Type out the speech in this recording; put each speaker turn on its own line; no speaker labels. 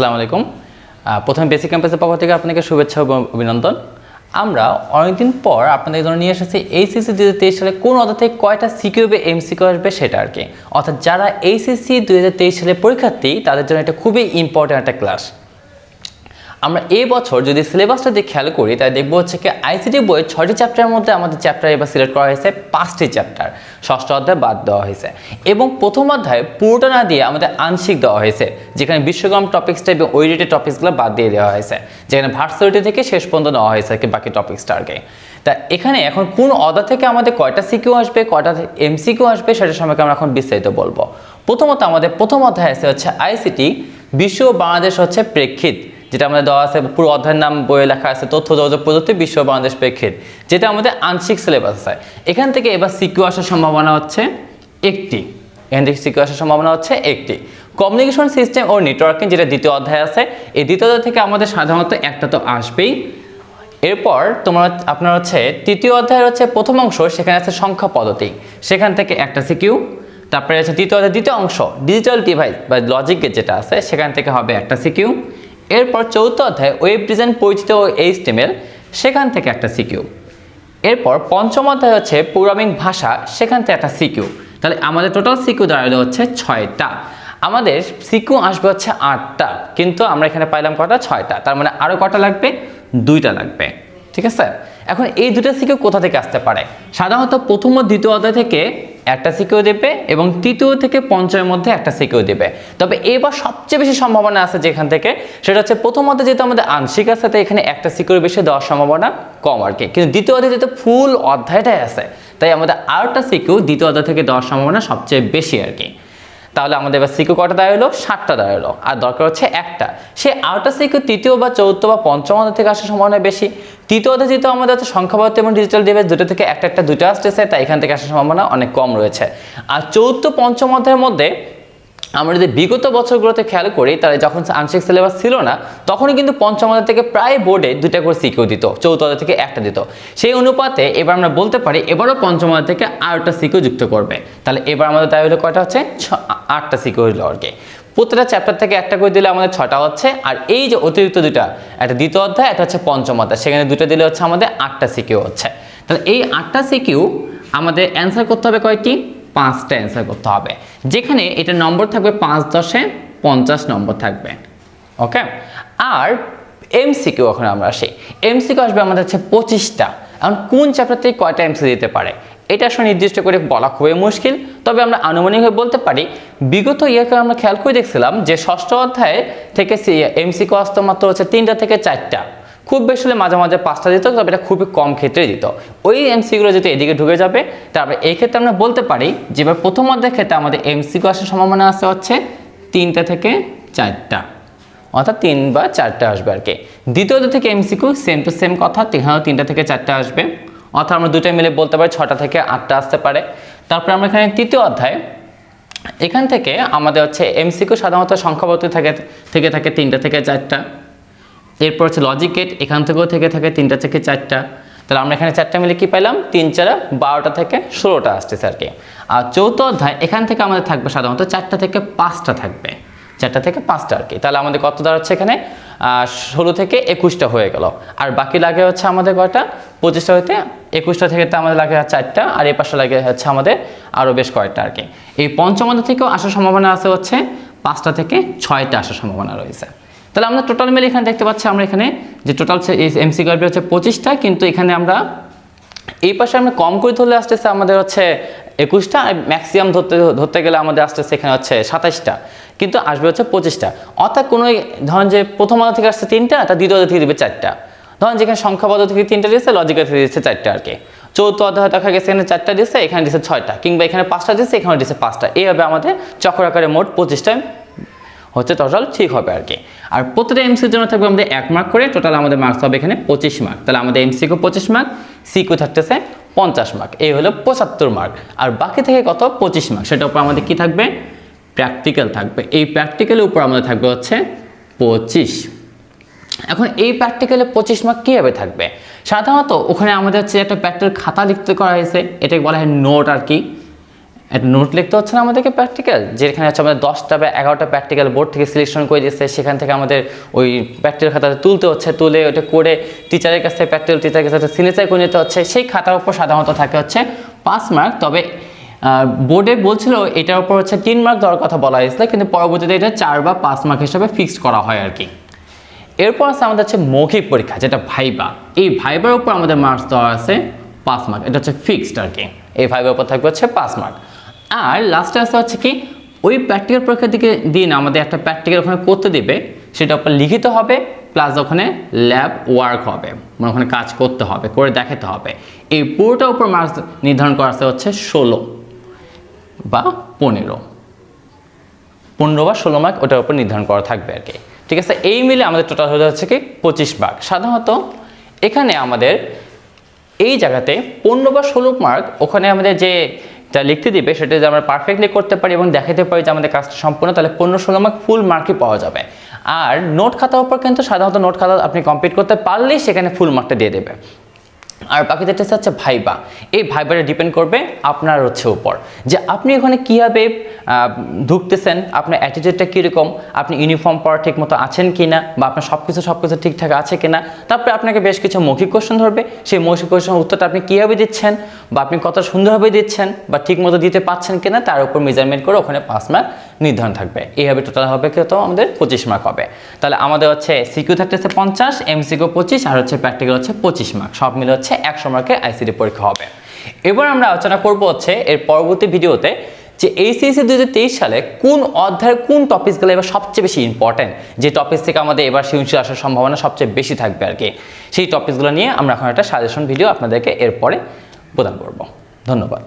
আসসালামু আলাইকুম। প্রথমে বেসিক ক্যাম্পাসের পক্ষ থেকে আপনাকে শুভেচ্ছা অভিনন্দন। আমরা অনেকদিন পর আপনাদের জন্য নিয়ে এসেছি এইচএসসি দু হাজার তেইশ সালে কোন অর্থাৎ থেকে কয়টা সিকিউ বা এমসিকিউ আসবে সেটা আর কি। অর্থাৎ যারা এইচএসসি দু হাজার তেইশ সালে পরীক্ষার্থী, তাদের জন্য এটা খুবই ইম্পর্ট্যান্ট একটা ক্লাস আমরা এই বছর যদি সিলেবাসটা দিয়ে খেয়াল করি তাই দেখব হচ্ছে কি আইসিটি বই ছয়টি চ্যাপ্টারের মধ্যে আমাদের চ্যাপ্টার এবার সিলেক্ট করা হয়েছে পাঁচটি চ্যাপ্টার ষষ্ঠ অধ্যায় বাদ দেওয়া হয়েছে। এবং প্রথম অধ্যায় পুরোটা না দিয়ে আমাদের আংশিক দেওয়া হয়েছে, যেখানে বিশ্বগ্রাম টপিক্সটা এবং ওই রিলেটেড টপিক্সগুলো বাদ দিয়ে দেওয়া হয়েছে, যেখানে ভার্সিটি থেকে শেষ পর্যন্ত নেওয়া হয়েছে আর কি বাকি টপিক্সটা আর কি। তা এখানে এখন কোন অর্ডার থেকে আমাদের কয়টা সিকিউ আসবে, কয়টা এমসিকিউ আসবে সেটা সম্পর্কে আমরা এখন বিস্তারিত বলব। প্রথমত আমাদের প্রথম অধ্যায় আছে হচ্ছে আইসিটি বিশ্ব বাংলাদেশ হচ্ছে প্রেক্ষিত। যেটা আমাদের দেওয়া আছে, পুরো অধ্যায়ের নাম বইয়ে লেখা আছে, তথ্য, যোগাযোগ প্রযুক্তি, বিশ্ব বাংলাদেশ প্রেক্ষিত, যেটা আমাদের আংশিক সিলেবাস আছে। এখান থেকে এবার সিকিউ আসার সম্ভাবনা হচ্ছে একটি। এখান থেকে সিকিউ আসার সম্ভাবনা হচ্ছে একটি। কমিউনিকেশন সিস্টেম ও নেটওয়ার্কিং যেটা দ্বিতীয় অধ্যায় আছে, এই দ্বিতীয় অধ্যায় থেকে আমাদের সাধারণত একটা তো আসবেই। এরপর তোমার আপনার হচ্ছে তৃতীয় অধ্যায়ের হচ্ছে প্রথম অংশ, সেখানে আছে সংখ্যা পদ্ধতি। সেখান থেকে একটা সিকিউ তারপরে আছে দ্বিতীয় অধ্যায় দ্বিতীয় অংশ ডিজিটাল ডিভাইস বা লজিকের যেটা আছে, সেখান থেকে হবে একটা সিকিউ এরপর চৌথ অধ্যায় ওয়েব ডিজাইন পরিচিত ও এইচটিএমএল সেখান থেকে একটা সিকিউ এরপর পঞ্চম অধ্যায় হচ্ছে প্রোগ্রামিং ভাষা, সেখান থেকে একটা সিকিউ তাহলে আমাদের টোটাল সিকিউ দাঁড়াল হচ্ছে ছয়টা। আমাদের সিকিউ আসবে হচ্ছে আটটা, কিন্তু আমরা এখানে পাইলাম কটা? ছয়টা। তার মানে আরও কটা লাগবে? দুইটা লাগবে। ঠিক আছে? এখন এই দুটো সিকিউ কোথা থেকে আসতে পারে? সাধারণত প্রথম ও দ্বিতীয় অধ্যায় থেকে একটা সিকিউ দেবে এবং তৃতীয় থেকে পঞ্চমের মধ্যে একটা সিকিউ দেবে। তবে এবার সবচেয়ে বেশি সম্ভাবনা আছে যেখান থেকে, সেটা হচ্ছে প্রথমত যেহেতু আমাদের আংশিক আছে, তাই এখানে একটা সিকিউর বেশি দেওয়ার সম্ভাবনা কম আর কি। কিন্তু দ্বিতীয় অধ্যায় যেহেতু ফুল অধ্যায়টাই আছে, তাই আমাদের আরেকটা সিকিউ দ্বিতীয় অধ্যায় থেকে দেওয়ার সম্ভাবনা সবচেয়ে বেশি আর কি। তাহলে আমাদের এবার সিকিউ কটা দাঁড়াল সাতটা দাঁড়াল আর দরকার হচ্ছে একটা। সে আউটার সিকিউ তৃতীয় বা চৌথ বা পঞ্চম অধ্যায় থেকে আসার সম্ভাবনা বেশি। তৃতীয় অধ্যায় যেহেতু আমাদের হচ্ছে সংখ্যাবদ্ধ এবং ডিজিটাল ডিভাইস দুটো থেকে একটা একটা দুটো আসতেছে, তাই এখান থেকে আসার সম্ভাবনা অনেক কম রয়েছে। আর চৌদ্দ পঞ্চম অধ্যায়ের মধ্যে আমরা যদি বিগত বছরগুলোতে খেয়াল করি, তাহলে যখন আংশিক সিলেবাস ছিল না, তখনই কিন্তু পঞ্চম অধ্যায় থেকে প্রায় বোর্ডে দুইটা করে সিকিউ দিত চৌথ অধ্যায় থেকে একটা দিত। সেই অনুপাতে এবার আমরা বলতে পারি, এবারও পঞ্চম অধ্যায় থেকে আরেকটা সিকিউ যুক্ত করবে। তাহলে এবার আমাদের তাই হলো কয়টা হচ্ছে? আটটা সিকিউ হলো আর কি। প্রতিটা চ্যাপ্টার থেকে একটা করে দিলে আমাদের ছটা হচ্ছে, আর এই যে অতিরিক্ত দুটা একটা দ্বিতীয় অধ্যায়, একটা হচ্ছে পঞ্চম অধ্যায়, সেখানে দুটো দিলে হচ্ছে আমাদের আটটা সিকিউ হচ্ছে। তাহলে এই আটটা সিকিউ আমাদের অ্যান্সার করতে হবে কয়টি? পাঁচটা অ্যান্সার করতে হবে। যেখানে এটা নম্বর থাকবে পাঁচ দশে পঞ্চাশ নম্বর থাকবে। ওকে আর এমসিকিউ এখন আমরা আসি। এমসিকিউ আসবে আমাদের হচ্ছে পঁচিশটা। এখন কোন চ্যাপ্টার থেকে কয়টা এমসি দিতে পারে? এটা আসলে নির্দিষ্ট করে বলা খুবই মুশকিল। তবে আমরা আনুমানিকভাবে বলতে পারি, বিগত ইয়ারকে আমরা খেয়াল করে দেখছিলাম যে ষষ্ঠ অধ্যায় থেকে এমসিকিউ আসতো মাত্র হচ্ছে তিনটা থেকে চারটা। খুব বেশি হলে মাঝে মাঝে পাঁচটা দিত, তবে এটা খুবই কম ক্ষেত্রে দিত। ওই এমসিগুলো যদি এদিকে ঢুকে যাবে, তারপরে এই ক্ষেত্রে আমরা বলতে পারি যে এবার প্রথম অধ্যায়ের ক্ষেত্রে আমাদের এমসিকিউ আসার সম্ভাবনা আছে হচ্ছে তিনটা থেকে চারটা। অর্থাৎ তিন বা চারটা আসবে আর কি। দ্বিতীয় থেকে এমসিকিউ সেম টু সেম কথা, এখানেও তিনটা থেকে চারটা আসবে। অর্থাৎ আমরা দুটো মিলে বলতে পারি ছটা থেকে আটটা আসতে পারে। তারপরে আমরা এখানে তৃতীয় অধ্যায়, এখান থেকে আমাদের হচ্ছে এমসিকিউ সাধারণত সংখ্যাবর্তী থাকে, থেকে থাকে তিনটা থেকে চারটা। এরপর হচ্ছে লজিক গেট এখান থেকেও থেকে থাকে তিনটা থেকে চারটা। তাহলে আমরা এখানে চারটা মিলে কি পেলাম তিন চারা বারোটা থেকে ষোলোটা আসতেছে আর কি আর চৌথ অধ্যায়, এখান থেকে আমাদের থাকবে সাধারণত চারটা থেকে পাঁচটা থাকবে। চারটা থেকে পাঁচটা আর কি। তাহলে আমাদের কত দাঁড়াচ্ছে এখানে? ষোলো থেকে একুশটা হয়ে গেল। আর বাকি লাগে হচ্ছে আমাদের কয়টা? পঁচিশটা হইতে একুশটা থেকে তো আমাদের লাগে চারটা, আর এই পাশে লাগে হচ্ছে আমাদের আরও বেশ কয়েকটা আর কি। এই পঞ্চম থেকেও আসার সম্ভাবনা আছে হচ্ছে পাঁচটা থেকে ছয়টা আসার সম্ভাবনা রয়েছে। তাহলে আমরা টোটাল মিলে এখানে দেখতে পাচ্ছি, আমরা এখানে যে টোটাল এমসি গার্বি হচ্ছে পঁচিশটা, কিন্তু এখানে আমরা এই পাশে আমরা কম করে ধরলে আসতেছে আমাদের হচ্ছে একুশটা, আর ম্যাক্সিমাম ধরতে ধরতে গেলে আমাদের আসতেছে এখানে হচ্ছে সাতাইশটা, কিন্তু আসবে হচ্ছে পঁচিশটা। অর্থাৎ কোনো ধরেন যে প্রথম আলো থেকে আসছে তিনটা তার দ্বিতীয় থেকে দিবে চারটা। ধরেন যেখানে সংখ্যাপদ থেকে তিনটা দিয়েছে লজিক্যাল থেকে দিচ্ছে চারটা আর কি। চৌথ অধ্যায় দেখা গেছে, এখানে চারটা দিচ্ছে এখানে দিচ্ছে ছয়টা, কিংবা এখানে পাঁচটা দিচ্ছে এখানে দিচ্ছে পাঁচটা। এইভাবে আমাদের চক্র আকারে মোট পঁচিশটা হচ্ছে টোটাল ঠিক হবে আর কি। আর প্রতিটা এমসির জন্য থাকবে আমাদের এক মার্ক করে টোটাল আমাদের মার্কস হবে এখানে পঁচিশ মার্ক তাহলে আমাদের এমসিকিউ পঁচিশ মার্ক সি সিকিউ থাকতেছে পঞ্চাশ মার্ক এই হলো পঁচাত্তর মার্ক আর বাকি থেকে কত? পঁচিশ মার্ক সেটার উপর আমাদের কি থাকবে? প্র্যাকটিক্যাল থাকবে। এই প্র্যাকটিক্যালের উপর আমাদের থাকবে হচ্ছে পঁচিশ। এখন এই প্র্যাকটিক্যালে পঁচিশ মার্ক কীভাবে থাকবে? সাধারণত ওখানে আমাদের হচ্ছে একটা প্র্যাকটিক্যাল খাতা লিখতে করা হয়েছে। এটাকে বলা হয় নোট আর কি। একটা নোট লিখতে হচ্ছে না আমাদেরকে প্র্যাকটিক্যাল যেখানে হচ্ছে আমাদের দশটা বা এগারোটা প্র্যাকটিক্যাল বোর্ড থেকে সিলেকশন করে দিচ্ছে সেখান থেকে আমাদের ওই প্র্যাকটিক্যাল খাতাটা তুলতে হচ্ছে, তুলে ওটা করে টিচারের কাছে প্র্যাকটিক্যাল টিচারের কাছে সিগনেচার করে নিতে হচ্ছে। সেই খাতার উপর সাধারণত থাকে হচ্ছে পাঁচ মার্ক তবে বোর্ডে বলছিল এটার উপর হচ্ছে তিন মার্ক দেওয়ার কথা বলা হয়েছিল, কিন্তু পরবর্তীতে এটা চার বা পাঁচ মার্ক হিসাবে ফিক্সড করা হয় আর কি। এরপর আছে আমাদের হচ্ছে মৌখিক পরীক্ষা, যেটা ভাইবা। এই ভাইবার উপর আমাদের মার্কস দেওয়া আছে পাঁচ মার্ক এটা হচ্ছে ফিক্সড আর কি। এই ভাইবার উপর থাকবে হচ্ছে পাঁচ মার্ক আর লাস্টে আসতে হচ্ছে কি, ওই প্র্যাকটিক্যাল পরীক্ষার দিকে দিন আমাদের একটা প্র্যাকটিক্যাল ওখানে করতে দেবে, সেটা আপনার লিখিত হবে প্লাস ওখানে ল্যাব ওয়ার্ক হবে মানে ওখানে কাজ করতে হবে, করে দেখাতে হবে। এই পুরোটার উপর মার্কস নির্ধারণ করা আছে হচ্ছে ষোলো বা পনেরো। পনেরো বা ষোলো মার্ক ওটার উপর নির্ধারণ করা থাকবে আর কি। ঠিক আছে? এই মিলে আমাদের টোটাল হতে হচ্ছে কি, পঁচিশ মার্ক সাধারণত এখানে আমাদের এই জায়গাতে পনেরো বা ষোলো মার্ক ওখানে আমাদের যে যা লিখতে দিবে সেটা যদি আমরা পারফেক্টলি করতে পারি এবং দেখাতে পারি যে আমাদের কাজটা সম্পূর্ণ, তাহলে পনেরো ষোলো মার্ক ফুল মার্কই পাওয়া যাবে। আর নোট খাতার উপর কিন্তু সাধারণত নোট খাতা আপনি কমপ্লিট করতে পারলেই সেখানে ফুল মার্কটা দিয়ে দেবে। আর বাকি যেটা হচ্ছে ভাইবা এই ভাইবাটা ডিপেন্ড করবে আপনার হচ্ছে উপর। যে আপনি ওখানে কীভাবে ঢুকতেছেন, আপনার অ্যাটিটিউডটা কীরকম, আপনি ইউনিফর্ম পরা ঠিক মতো আছেন কি না বা আপনার সব কিছু সব কিছু ঠিকঠাক আছে কি না তারপরে আপনাকে বেশ কিছু মৌখিক কোশ্চেন ধরবে। সেই মৌখিক কোশ্চেন উত্তরটা আপনি কীভাবে দিচ্ছেন, বা আপনি কত সুন্দরভাবে দিচ্ছেন, বা ঠিক মতো দিতে পাচ্ছেন কিনা, তার উপর মেজারমেন্ট করে ওখানে পাঁচ মার্ক নির্ধারণ থাকবে। এইভাবে টোটাল হবে কত আমাদের পঁচিশ মার্ক হবে। তাহলে আমাদের হচ্ছে সিকিউ থাকতেছে পঞ্চাশ এমসিকিউ পঁচিশ, আর হচ্ছে প্র্যাকটিক্যাল হচ্ছে পঁচিশ মার্ক সব মিলে হচ্ছে একশো মার্কের আইসিডি পরীক্ষা হবে। এবার আমরা আলোচনা করব হচ্ছে এর পরবর্তী ভিডিওতে যে এইচএসসি দু সালে কোন অধ্যায়ের কোন টপিকসগুলো এবার সবচেয়ে বেশি ইম্পর্টেন্ট যে টপিক থেকে আমাদের এবার সৃজনশীল আসার সম্ভাবনা সবচেয়ে বেশি থাকবে আর কি। সেই টপিকসগুলো নিয়ে আমরা এখন একটা সাজেশন ভিডিও আপনাদেরকে এরপরে প্রদান করব। ধন্যবাদ।